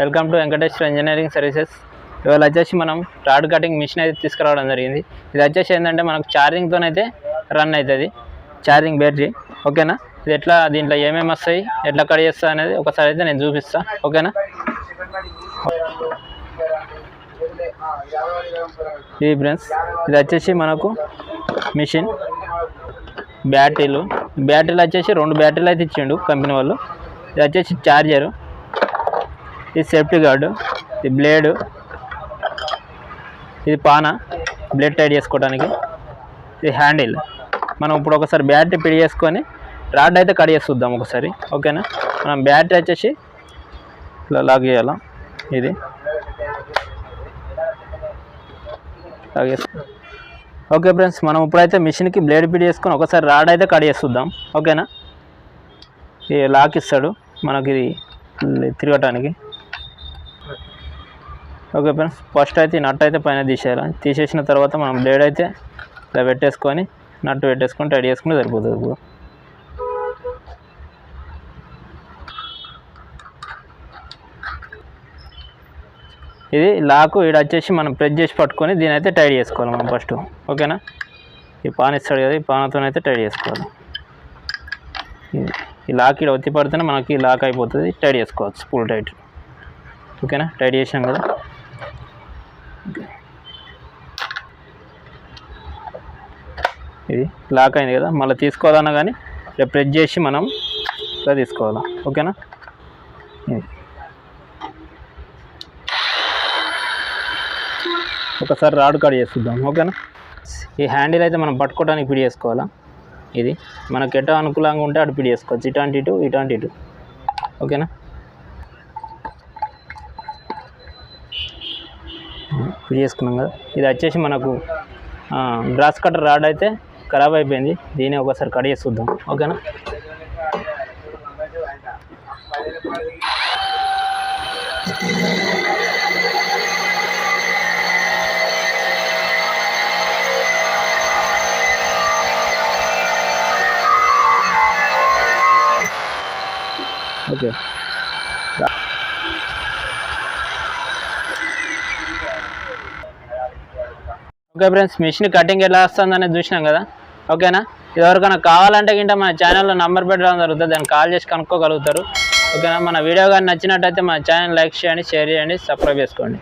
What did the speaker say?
Welcome to Venkateswara engineering services. ఇవాళ వచ్చేసి మనం రాడ్ కటింగ్ మిషన్ అయితే తీసుకురావడం జరిగింది. ఇది వచ్చేసి ఏంటంటే మనకు ఛార్జింగ్తోనైతే రన్ అవుతుంది. ఛార్జింగ్ బ్యాటరీ ఓకేనా? ఇది ఎట్లా దీంట్లో ఏమేమి వస్తాయి ఎట్లా కట్ చేస్తా అనేది ఒకసారి అయితే నేను చూపిస్తా. ఓకేనా? ఇది ఫ్రెండ్స్ ఇది వచ్చేసి మనకు మిషన్. బ్యాటరీలు బ్యాటరీలు వచ్చేసి రెండు బ్యాటరీలు అయితే ఇచ్చిండు కంపెనీ వాళ్ళు. ఇది వచ్చేసి ఛార్జరు ఇది సేఫ్టీ గార్డు ఇది బ్లేడు ఇది పాన బ్లేడ్ టైట్ చేసుకోవడానికి ఇది హ్యాండిల్. మనం ఇప్పుడు ఒకసారి బ్యాటరీ పిడి చేసుకొని రాడ్ అయితే కట్ చేసి చూద్దాం ఒకసారి ఓకేనా? మనం బ్యాటరీ వచ్చేసి ఇట్లా లాగ్ చేయాలా? ఇది. లాగ్ ఓకే ఫ్రెండ్స్ మనం ఇప్పుడైతే మిషన్కి బ్లేడ్ పిడి చేసుకొని ఒకసారి రాడ్ అయితే కట్ చేసి ఓకేనా? ఇది లాక్ ఇస్తాడు మనకి ఇది తిరగటానికి. ఓకే ఫ్రెండ్స్ ఫస్ట్ అయితే ఈ నట్ అయితే పైన తీసేయాలి. తీసేసిన తర్వాత మనం బ్లేడ్ అయితే ఇలా పెట్టేసుకొని నట్టు పెట్టేసుకొని టైట్ చేసుకుని సరిపోతుంది ఇప్పుడు ఇది లాకు ఇక్కడ వచ్చేసి మనం ప్రెస్ చేసి పట్టుకొని దీని అయితే టైట్ చేసుకోవాలి మనం ఫస్ట్ ఓకేనా? ఈ పాన్ ఇస్తాడు కదా ఈ పానతో అయితే టైట్ చేసుకోవాలి. ఈ లాక్ ఇక్కడ ఒత్తి పడితేనే మనకి లాక్ అయిపోతుంది టైట్ చేసుకోవచ్చు ఫుల్ టైట్ ఓకేనా? టైట్ చేసాం కదా. ఇది లాక్ అయింది కదా మళ్ళీ తీసుకోవాలన్నా కానీ ఇలా ప్రెస్ చేసి మనం ఇలా తీసుకోవాలా? ఓకేనా? ఇది. ఒకసారి రాడ్ కట్ చేస్తుందాం ఓకేనా? ఈ హ్యాండిల్ అయితే మనం పట్టుకోవడానికి పిడి చేసుకోవాలా? ఇది. మనకి ఎటో అనుకూలంగా ఉంటే అటు పిడి చేసుకోవచ్చు. ఇటాంటి ఇటు ఇటాంటి ఇటు. ఓకేనా? పిడి చేసుకున్నాం కదా. ఇది వచ్చేసి మనకు గ్రాస్ కట్టర్ రాడ్ అయితే ఖరాబ్ అయిపోయింది. దీన్ని ఒకసారి కట్ చేసి చూద్దాం. ఓకేనా? Okay. Okay friends machine cutting ఎలా వస్తుంది అనేది చూసినాం కదా? ఓకేనా? ఇది ఎవరికైనా కావాలంటే గింట మన ఛానల్లో నంబర్ పెట్టడం జరుగుతుంది దాన్ని కాల్ చేసి కనుక్కోగలుగుతారు. ఓకేనా? మన వీడియో కానీ నచ్చినట్టయితే మన ఛానల్ లైక్ చేయండి షేర్ చేయండి సబ్స్క్రైబ్ చేసుకోండి.